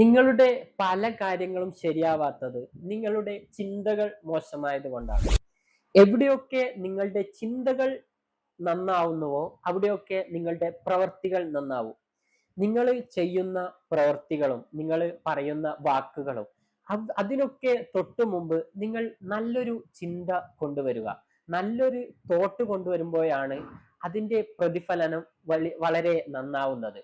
നിങ്ങളുടെ പല കാര്യങ്ങളും ശരിയാവാത്തത് നിങ്ങളുടെ ചിന്തകൾ മോശമായത് കൊണ്ടാണ്. എവിടെയൊക്കെ നിങ്ങളുടെ ചിന്തകൾ നന്നാവുന്നുവോ അവിടെയൊക്കെ നിങ്ങളുടെ പ്രവർത്തികൾ നന്നാവും. നിങ്ങൾ ചെയ്യുന്ന പ്രവർത്തികളും നിങ്ങൾ പറയുന്ന വാക്കുകളും അതിനൊക്കെ തൊട്ടു മുമ്പ് നിങ്ങൾ നല്ലൊരു ചിന്ത കൊണ്ടുവരിക. നല്ലൊരു തോട്ട് കൊണ്ടുവരുമ്പോഴാണ് അതിന്റെ പ്രതിഫലനം വളരെ നന്നാവുന്നത്.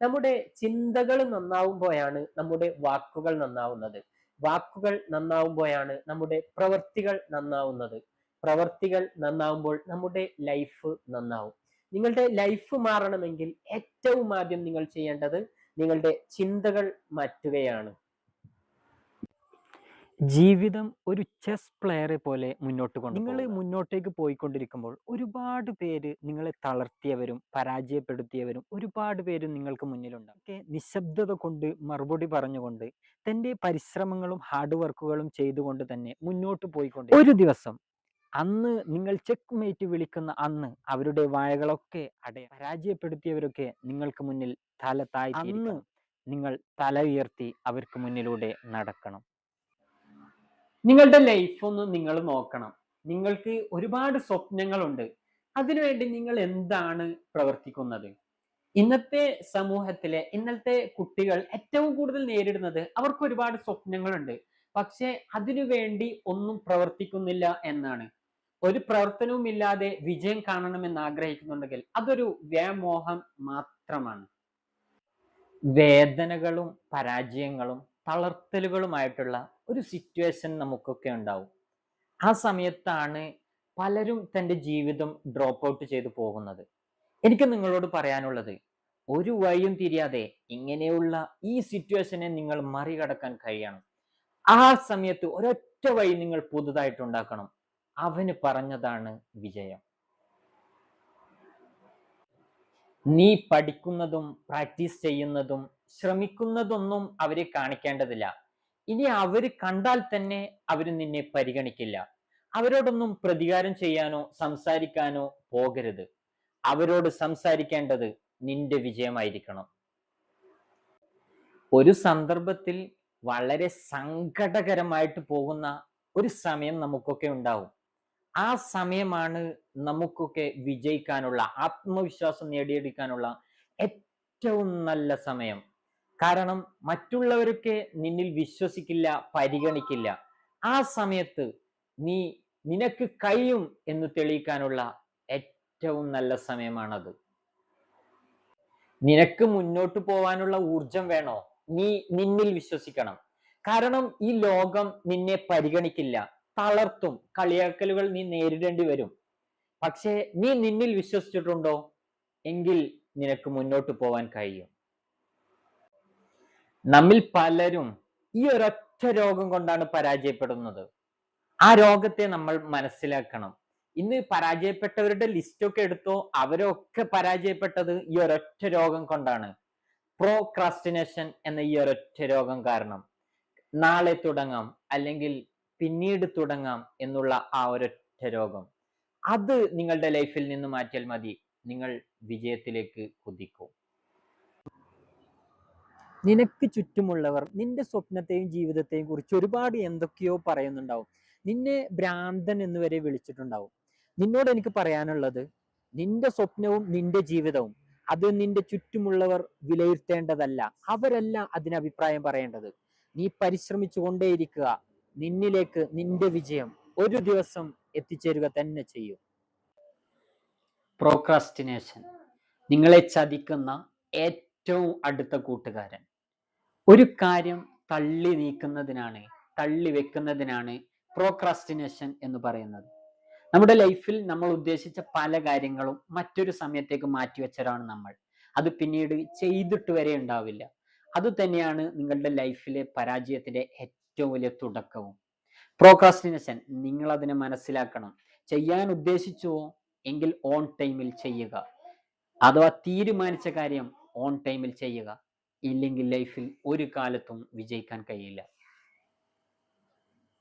നമ്മുടെ ചിന്തകൾ നന്നാവുമ്പോഴാണ് നമ്മുടെ വാക്കുകൾ നന്നാവുന്നത്. വാക്കുകൾ നന്നാവുമ്പോഴാണ് നമ്മുടെ പ്രവൃത്തികൾ നന്നാവുന്നത്. പ്രവൃത്തികൾ നന്നാവുമ്പോൾ നമ്മുടെ ലൈഫ് നന്നാവും. നിങ്ങളുടെ ലൈഫ് മാറണമെങ്കിൽ ഏറ്റവും ആദ്യം നിങ്ങൾ ചെയ്യേണ്ടത് നിങ്ങളുടെ ചിന്തകൾ മാറ്റുകയാണ്. ജീവിതം ഒരു ചെസ് പ്ലെയറെ പോലെ മുന്നോട്ട് കൊണ്ട് നിങ്ങൾ മുന്നോട്ടേക്ക് പോയിക്കൊണ്ടിരിക്കുമ്പോൾ ഒരുപാട് പേര് നിങ്ങളെ തളർത്തിയവരും പരാജയപ്പെടുത്തിയവരും ഒരുപാട് പേര് നിങ്ങൾക്ക് മുന്നിലുണ്ട്. ഒക്കെ നിശബ്ദത കൊണ്ട് മറുപടി പറഞ്ഞുകൊണ്ട് തന്റെ പരിശ്രമങ്ങളും ഹാർഡ് വർക്കുകളും ചെയ്തുകൊണ്ട് തന്നെ മുന്നോട്ട് പോയിക്കൊണ്ട് ഒരു ദിവസം അന്ന് നിങ്ങൾ ചെക്ക് മേറ്റ് വിളിക്കുന്ന അന്ന് അവരുടെ വായകളൊക്കെ അടയ പരാജയപ്പെടുത്തിയവരൊക്കെ നിങ്ങൾക്ക് മുന്നിൽ തല താഴ്ത്തി അന്ന് നിങ്ങൾ തല ഉയർത്തി അവർക്ക് മുന്നിലൂടെ നടക്കണം. നിങ്ങളുടെ ലൈഫ് ഒന്ന് നിങ്ങൾ നോക്കണം. നിങ്ങൾക്ക് ഒരുപാട് സ്വപ്നങ്ങളുണ്ട്. അതിനുവേണ്ടി നിങ്ങൾ എന്താണ് പ്രവർത്തിക്കുന്നത്? ഇന്നത്തെ സമൂഹത്തിലെ ഇന്നത്തെ കുട്ടികൾ ഏറ്റവും കൂടുതൽ നേരിടുന്നത് അവർക്ക് ഒരുപാട് സ്വപ്നങ്ങളുണ്ട്. പക്ഷെ അതിനുവേണ്ടി ഒന്നും പ്രവർത്തിക്കുന്നില്ല എന്നാണ്. ഒരു പ്രവർത്തനവും ഇല്ലാതെ വിജയം കാണണമെന്ന് ആഗ്രഹിക്കുന്നുണ്ടെങ്കിൽ അതൊരു വ്യാമോഹം മാത്രമാണ്. വേദനകളും പരാജയങ്ങളും തളർത്തലുകളുമായിട്ടുള്ള ഒരു സിറ്റുവേഷൻ നമുക്കൊക്കെ ഉണ്ടാവും. ആ സമയത്താണ് പലരും തന്റെ ജീവിതം ഡ്രോപ്പ് ഔട്ട് ചെയ്തു പോകുന്നത്. എനിക്ക് നിങ്ങളോട് പറയാനുള്ളത് ഒരു വഴിയും തിരിയാതെ ഇങ്ങനെയുള്ള ഈ സിറ്റുവേഷനെ നിങ്ങൾ മറികടക്കാൻ കഴിയണം. ആ സമയത്ത് ഒരൊറ്റ വഴി നിങ്ങൾ പുതുതായിട്ട് ഉണ്ടാക്കണം. അവന് പറഞ്ഞതാണ് വിജയം. നീ പഠിക്കുന്നതും പ്രാക്ടീസ് ചെയ്യുന്നതും ശ്രമിക്കുന്നതൊന്നും അവരെ കാണിക്കേണ്ടതില്ല. ഇനി അവർ കണ്ടാൽ തന്നെ അവർ നിന്നെ പരിഗണിക്കില്ല. അവരോടൊന്നും പ്രതികാരം ചെയ്യാനോ സംസാരിക്കാനോ പോകരുത്. അവരോട് സംസാരിക്കേണ്ടത് നിന്റെ വിജയമായിരിക്കണം. ഒരു സന്ദർഭത്തിൽ വളരെ സങ്കടകരമായിട്ട് പോകുന്ന ഒരു സമയം നമുക്കൊക്കെ ഉണ്ടാവും. ആ സമയമാണ് നമുക്കൊക്കെ വിജയിക്കാനുള്ള ആത്മവിശ്വാസം നേടിയെടുക്കാനുള്ള ഏറ്റവും നല്ല സമയം. കാരണം മറ്റുള്ളവരൊക്കെ നിന്നിൽ വിശ്വസിക്കില്ല പരിഗണിക്കില്ല. ആ സമയത്ത് നീ നിനക്ക് കഴിയും എന്ന് തെളിയിക്കാനുള്ള ഏറ്റവും നല്ല സമയമാണത്. നിനക്ക് മുന്നോട്ട് പോവാനുള്ള ഊർജം വേണോ? നീ നിന്നിൽ വിശ്വസിക്കണം. കാരണം ഈ ലോകം നിന്നെ പരിഗണിക്കില്ല. തളർത്തും. കളിയാക്കലുകൾ നീ നേരിടേണ്ടി വരും. പക്ഷേ നീ നിന്നിൽ വിശ്വസിച്ചിട്ടുണ്ടോ? എങ്കിൽ നിനക്ക് മുന്നോട്ട് പോവാൻ കഴിയും. നമ്മിൽ പലരും ഈ ഒരൊറ്റ രോഗം കൊണ്ടാണ് പരാജയപ്പെടുന്നത്. ആ രോഗത്തെ നമ്മൾ മനസ്സിലാക്കണം. ഇന്ന് പരാജയപ്പെട്ടവരുടെ ലിസ്റ്റൊക്കെ എടുത്തോ അവരൊക്കെ പരാജയപ്പെട്ടത് ഈ ഒരൊറ്റ രോഗം കൊണ്ടാണ്. പ്രോക്രാസ്റ്റിനേഷൻ എന്ന ഈ ഒരൊറ്റ രോഗം കാരണം. നാളെ തുടങ്ങാം അല്ലെങ്കിൽ പിന്നീട് തുടങ്ങാം എന്നുള്ള ആ ഒരൊറ്റ രോഗം. അത് നിങ്ങളുടെ ലൈഫിൽ നിന്ന് മാറ്റിയാൽ മതി. നിങ്ങൾ വിജയത്തിലേക്ക് കുതിക്കും. നിനക്ക് ചുറ്റുമുള്ളവർ നിന്റെ സ്വപ്നത്തെയും ജീവിതത്തെയും കുറിച്ച് ഒരുപാട് എന്തൊക്കെയോ പറയുന്നുണ്ടാവും. നിന്നെ ഭ്രാന്തൻ എന്ന് വരെ വിളിച്ചിട്ടുണ്ടാവും. നിന്നോട് എനിക്ക് പറയാനുള്ളത് നിന്റെ സ്വപ്നവും നിന്റെ ജീവിതവും അത് നിന്റെ ചുറ്റുമുള്ളവർ വിലയിരുത്തേണ്ടതല്ല. അവരല്ല അതിന് അഭിപ്രായം പറയേണ്ടത് നീ പരിശ്രമിച്ചു കൊണ്ടേയിരിക്കുക നിന്നിലേക്ക് നിന്റെ വിജയം ഒരു ദിവസം എത്തിച്ചേരുക തന്നെ ചെയ്യും. പ്രോക്രാസ്റ്റിനേഷൻ നിങ്ങളെ ചതിക്കുന്ന ഏറ്റവും അടുത്ത കൂട്ടുകാരൻ. ഒരു കാര്യം തള്ളി നീക്കുന്നതിനാണ് തള്ളി വെക്കുന്നതിനാണ് പ്രോക്രാസ്റ്റിനേഷൻ എന്ന് പറയുന്നത്. നമ്മുടെ ലൈഫിൽ നമ്മൾ ഉദ്ദേശിച്ച പല കാര്യങ്ങളും മറ്റൊരു സമയത്തേക്ക് മാറ്റിവെച്ചവരാണ് നമ്മൾ. അത് പിന്നീട് ചെയ്തിട്ട് വരെ ഉണ്ടാവില്ല. അത് തന്നെയാണ് നിങ്ങളുടെ ലൈഫിലെ പരാജയത്തിന്റെ ഏറ്റവും വലിയ തുടക്കവും. പ്രോക്രാസ്റ്റിനേഷൻ നിങ്ങൾ അതിനെ മനസ്സിലാക്കണം. ചെയ്യാൻ ഉദ്ദേശിച്ചുവോ എങ്കിൽ ഓൺ ടൈമിൽ ചെയ്യുക. അഥവാ തീരുമാനിച്ച കാര്യം ഓൺ ടൈമിൽ ചെയ്യുക. ഇല്ലെങ്കിൽ ലൈഫിൽ ഒരു കാലത്തും വിജയിക്കാൻ കഴിയില്ല.